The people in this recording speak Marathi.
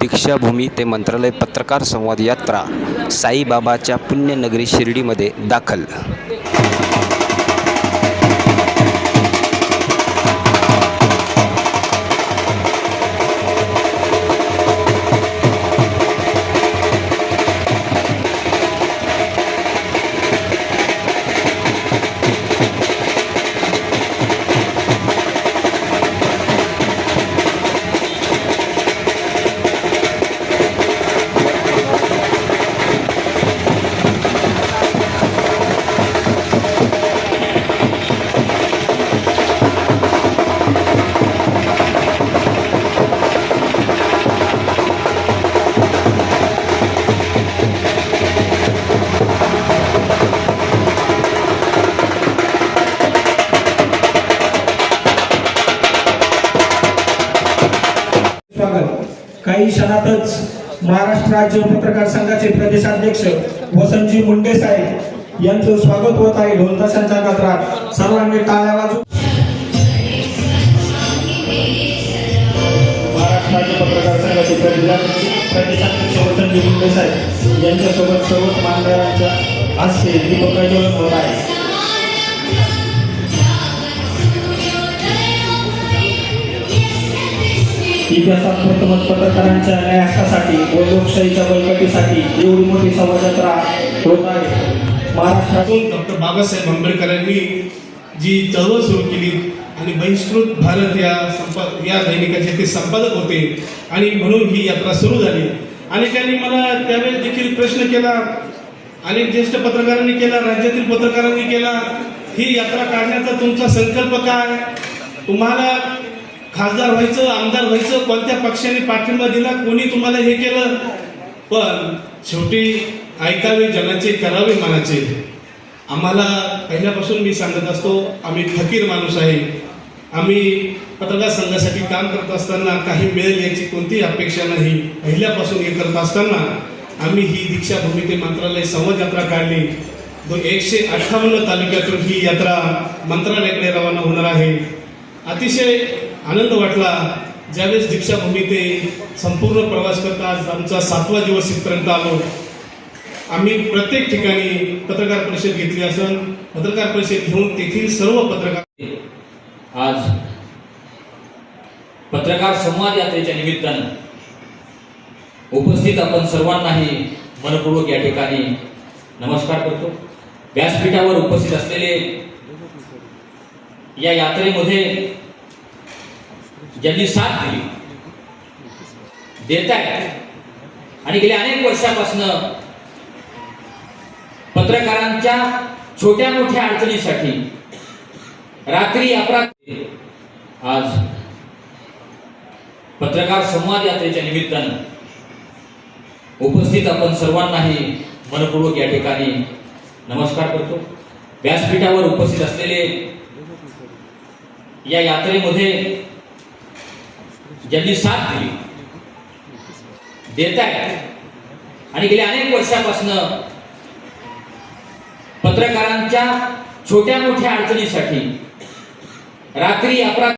दीक्षाभूमी ते मंत्रालय पत्रकार संवाद यात्रा साईबाबाच्या पुण्यनगरी शिर्डीमध्ये दाखल. काही क्षणातच महाराष्ट्र राज्य पत्रकार संघाचे प्रदेशाध्यक्ष वसंतजी मुंडे साहेब यांचं स्वागत होत आहे. ढोलताशांच्या गजरात सर्वांनी टाळ्या वाजू महाराष्ट्र राज्य पत्रकार संघाचे प्रदेशाध्यक्ष वसंतजी मुंडे साहेब यांच्यासोबत सर्वच मान्यवरांच्या हस्ते दीपक प्रज्वलन होत आहे. इतिहासात प्रथमच पत्रकारांच्या न्यायासाठी व लोकशाहीच्या बळकटीसाठी एवढी मोठी संवादयात्रा होत आहे. महाराष्ट्रातून डॉक्टर बाबासाहेब आंबेडकरांनी जी चळवळ सुरू केली आणि बहिष्कृत भारत या संपा या दैनिकाचे ते संपादक होते आणि म्हणून ही यात्रा सुरू झाली. आणि त्यांनी मला त्यावेळेस देखील प्रश्न केला अनेक ज्येष्ठ पत्रकारांनी केला राज्यातील पत्रकारांनी केला ही यात्रा काढण्याचा तुमचा संकल्प काय? तुम्हाला खासदार व्हायचं आमदार व्हायचं कोणत्या पक्षाने पाठिंबा दिला कोणी तुम्हाला हे केलं? पण शेवटी ऐकावे जनाचे करावे मनाचे. आम्हाला पहिल्यापासून मी सांगत असतो आम्ही फकीर माणूस आहे. आम्ही पत्रकार संघासाठी काम करत असताना काही मिळेल याची कोणतीही अपेक्षा नाही. पहिल्यापासून हे करत असताना आम्ही ही दीक्षाभूमी ते मंत्रालय संवाद यात्रा काढली. दोन एकशे अठ्ठावन्न तालुक्यातून ही यात्रा मंत्रालयाकडे रवाना होणार आहे. अतिशय आनंद वाटला. ज्यावेळेस दीक्षाभूमी ते संपूर्ण प्रवास करता आज आमचा सातवा दिवस इथपर्यंत आलो. आम्ही प्रत्येक ठिकाणी पत्रकार परिषद घेतली असून पत्रकार परिषद घेऊन तेथील सर्व पत्रकार आज पत्रकार संवाद यात्रेच्या निमित्तानं उपस्थित आपण सर्वांनाही मनपूर्वक या ठिकाणी नमस्कार करतो. व्यासपीठावर उपस्थित असलेले या यात्रेमध्ये ज्यांनी साथ दिली. देत आहेत आणि गेल्या अनेक वर्षापासून पत्रकारांच्या छोट्या मोठ्या अडचणीसाठी रात्री अपरात्री आज पत्रकार संवाद यात्रेच्या निमित्तानं उपस्थित आपण सर्वांनाही मनपूर्वक या ठिकाणी नमस्कार करतो. व्यासपीठावर उपस्थित असलेले या यात्रेमध्ये ज्यांनी साथ दिली. देत आहेत आणि गेल्या अनेक वर्षापासून पत्रकारांच्या छोट्या मोठ्या अडचणीसाठी रात्री अकरा